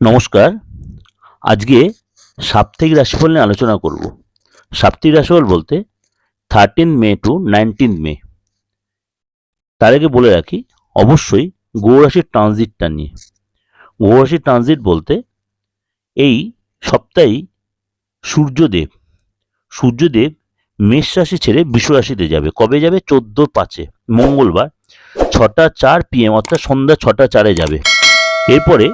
নমস্কার। আজকে সাপ্তাহিক রাশিফল নিয়ে আলোচনা করব। সাপ্তাহিক রাশিফল বলতে thirteen May to nineteen May. তার আগে বলে রাখি, অবশ্যই গৌরাশির ট্রানজিটটা নিয়ে। গৌরাশির ট্রানজিট বলতে এই সপ্তাহেই সূর্যদেব। সূর্যদেব মেষ রাশি ছেড়ে বিশ্ব রাশিতে যাবে। কবে যাবে? চোদ্দ পাঁচে, মঙ্গলবার। ছটা চার পিএম অর্থাৎ সন্ধ্যা ছটা চারে যাবে। এরপরে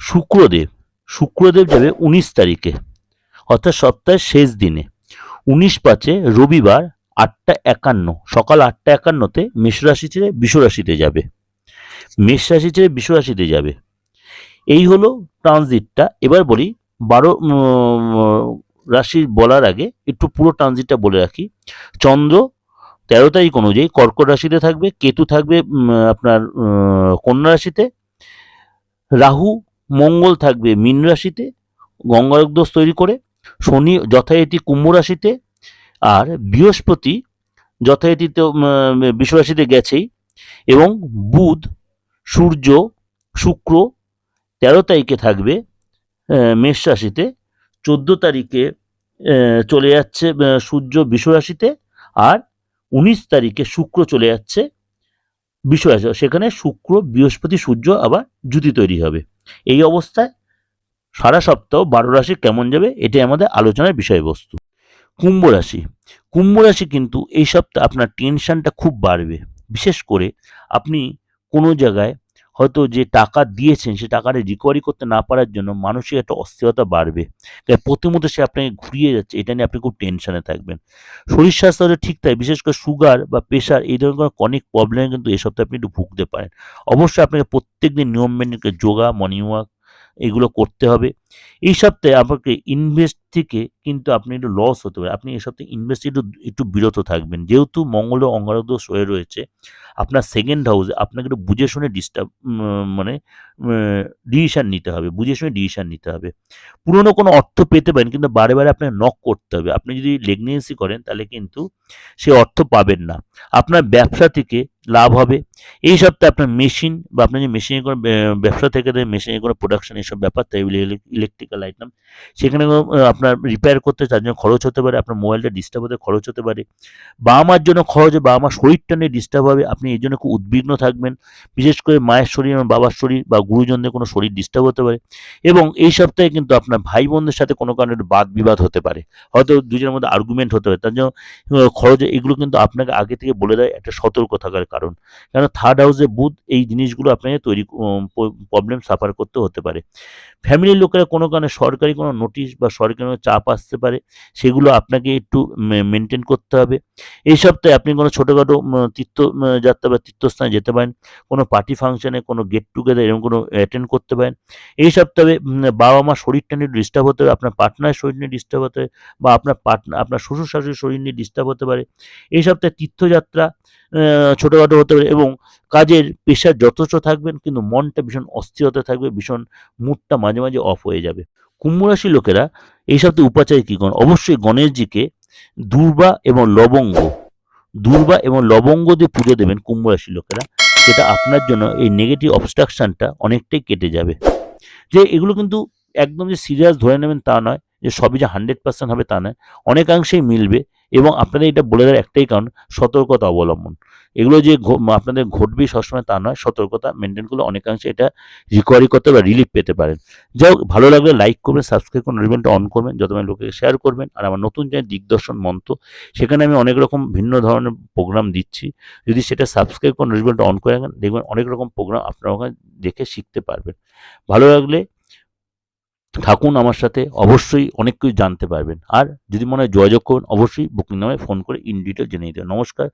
শুক্রদেব শুক্রদেব যাবে উনিশ তারিখে, অর্থাৎ সপ্তাহের শেষ দিনে। উনিশ পাঁচে রবিবার আটটা একান্ন, সকাল আটটা একান্নতে মেষ রাশি ছেড়ে বিষ রাশিতে যাবে। মেষরাশি ছেড়ে বিষ রাশিতে যাবে। এই হলো ট্রানজিটটা। এবার বলি, বারো রাশি বলার আগে একটু পুরো ট্রানজিটটা বলে রাখি। চন্দ্র তেরো তারিখ অনুযায়ী কর্কট রাশিতে থাকবে, কেতু থাকবে আপনার কন্যা রাশিতে। রাহু মঙ্গল থাকবে মীন রাশিতে গঙ্গারক দোষ তৈরি করে, শনি যথারীতি কুম্ভ রাশিতে, আর বৃহস্পতি যথারীতিতে বিশ্ব রাশিতে গেছেই, এবং বুধ, সূর্য, শুক্র তেরো তারিখে থাকবে মেষ রাশিতে, চোদ্দ তারিখে চলে যাচ্ছে সূর্য বিশ্ব রাশিতে, আর উনিশ তারিখে শুক্র চলে যাচ্ছে বিশ্ব রাশি, সেখানে শুক্র, বৃহস্পতি, সূর্য আবার জুতি তৈরি হবে। এই অবস্থায় সারা সপ্তাহ বারো রাশি কেমন যাবে? এটাই আমাদের আলোচনার বিষয়বস্তু। কুম্ভ রাশি। কুম্ভ রাশি কিন্তু এই সপ্তাহে আপনার টেনশনটা খুব বাড়বে। বিশেষ করে আপনি কোনো জায়গায় হয়তো যে টাকা দিয়েছেন, সে টাকাটা রিকভারি করতে না পারার জন্য মানসিক একটা অস্থিরতা বাড়বে। তাই প্রতিমত সে আপনাকে ঘুরিয়ে যাচ্ছে, এটা নিয়ে আপনি খুব টেনশনে থাকবেন। শরীর স্বাস্থ্য ঠিক থাকে বিশেষ করে সুগার বা প্রেশার এই ধরনের অনেক প্রবলেমে কিন্তু এই সপ্তাহে আপনি একটু ভুগতে পারেন। অবশ্যই আপনাকে প্রত্যেক দিন নিয়ম মেনে যোগা মর্নিং ওয়াক এগুলো করতে হবে। এই সপ্তাহে আপনাকে ইনভেস্ট থেকে কিন্তু আপনি একটু লস হতে পারে। আপনি এই সপ্তাহে ইনভেস্ট একটু একটু বিরত থাকবেন। যেহেতু মঙ্গল ও অঙ্গারক দোষ হয়ে রয়েছে আপনার সেকেন্ড হাউসে আপনাকে একটু বুঝে শুনে ডিস্টার্ব মানে ডিসিশান নিতে হবে বুঝে শুনে ডিসিশান নিতে হবে। পুরনো কোনো অর্থ পেতে পারেন, কিন্তু বারে বারে আপনাকে নক করতে হবে। আপনি যদি লেগনেন্সি করেন, তাহলে কিন্তু সে অর্থ পাবেন না। আপনার ব্যবসা থেকে লাভ হবে। এই সপ্তাহে আপনার মেশিন বা আপনার যে মেশিনে কোনো ব্যবসা থেকে মেশিনে কোনো প্রোডাকশন এইসব ব্যাপার, তাই ইলেকট্রিক্যাল আইটেম সেখানে আপনার রিপেয়ার করতে তার জন্য খরচ হতে পারে, আপনার মোবাইলটা ডিস্টার্ব হতে খরচ হতে পারে। বাবা মার জন্য খরচ হবে বাবা মার শরীরটা নিয়ে ডিস্টার্ব হবে, আপনি এই জন্য খুব উদ্বিগ্ন থাকবেন। বিশেষ করে মায়ের শরীর এবং বাবার শরীর বা গুরুজনদের কোনো শরীর ডিস্টার্ব হতে পারে এবং এই সপ্তাহে কিন্তু আপনার ভাই বোনদের সাথে কোনো কারণে বাদ বিবাদ হতে পারে। হয়তো দুজনের মধ্যে আর্গুমেন্ট হতে পারে। তার জন্য খরচ এগুলো কিন্তু আপনাকে আগে থেকে বলে দেয় একটা সতর্ক থাকার কারণ কেন থার্ড হাউসে বুধ এই জিনিসগুলো আপনাকে তৈরি প্রবলেম সাফার করতে হতে পারে। ফ্যামিলির লোকেরা কোনো কারণে সরকারি কোনো নোটিশ বা সরকারি কোনো চাপ আসতে পারে সেগুলো আপনাকে একটু মেনটেন করতে হবে। এই সপ্তাহে আপনি কোনো ছোটোখাটো উম, তীর্থ যাত্রা বা তীর্থস্থানে যেতে পারেন কোনো পার্টি ফাংশনে কোনো গেট টুগেদার এরকম কোনো অ্যাটেন্ড করতে পারেন। এই সপ্তাহে বাবা মা শরীরটা নিয়ে ডিস্টার্ব হতে পারে, আপনার পার্টনার শরীর নিয়ে ডিস্টার্ব হতে পারে, বা আপনার পার্টনার আপনার শ্বশুর শাশুড়ির শরীর নিয়ে ডিস্টার্ব হতে পারে। এই সপ্তাহে তীর্থযাত্রা ছোটোখাটো হতে পারে এবং কাজের পেশার যথেষ্ট থাকবেন, কিন্তু মনটা ভীষণ অস্থিরতা থাকবে, ভীষণ মুডটা মাঝে মাঝে অফ হয়ে যাবে। কুম্ভ রাশি লোকেরা এই সপ্তাহে উপাচার কী করেন? অবশ্যই গণেশজিকে দুর্বা এবং লবঙ্গ, দুর্বা এবং লবঙ্গ দিয়ে পুজো দেবেন কুম্ভ রাশি লোকেরা। সেটা আপনার জন্য এই নেগেটিভ অবস্ট্রাকশানটা অনেকটাই কেটে যাবে। যে এগুলো কিন্তু একদম যে সিরিয়াস ধরে নেবেন তা নয়। যে সবই যে হান্ড্রেড পার্সেন্ট হবে তা নয়, অনেকাংশেই মিলবে এবং আপনাদের এটা বলে দেওয়ার একটাই কারণ, সতর্কতা অবলম্বন। এগুলো যে আপনাদের ঘটবে সবসময় তা নয়, সতর্কতা মেনটেন করলে অনেকাংশে এটা রিকভারি করতে বা রিলিফ পেতে পারেন। যাই হোক, ভালো লাগলে লাইক করবেন সাবস্ক্রাইব করুন রিবেনটা অন করবেন যত লোকে শেয়ার করবেন, আর আমার নতুন যে দিগদর্শন মন্ত্র, সেখানে আমি অনেক রকম ভিন্ন ধরনের প্রোগ্রাম দিচ্ছি। যদি সেটা সাবস্ক্রাইব করুন রিবেনটা অন করে রাখেন, দেখবেন অনেক রকম প্রোগ্রাম আপনারা ওখানে দেখে শিখতে পারবেন। ভালো লাগলে থাকুন আমার সাথে, অবশ্যই অনেক কিছু জানতে পারবেন আর যদি মনে হয় যোগাযোগ করুন, অবশ্যই বুকিং নামে ফোন করে ইন ডিটেল জেনে নিতে। নমস্কার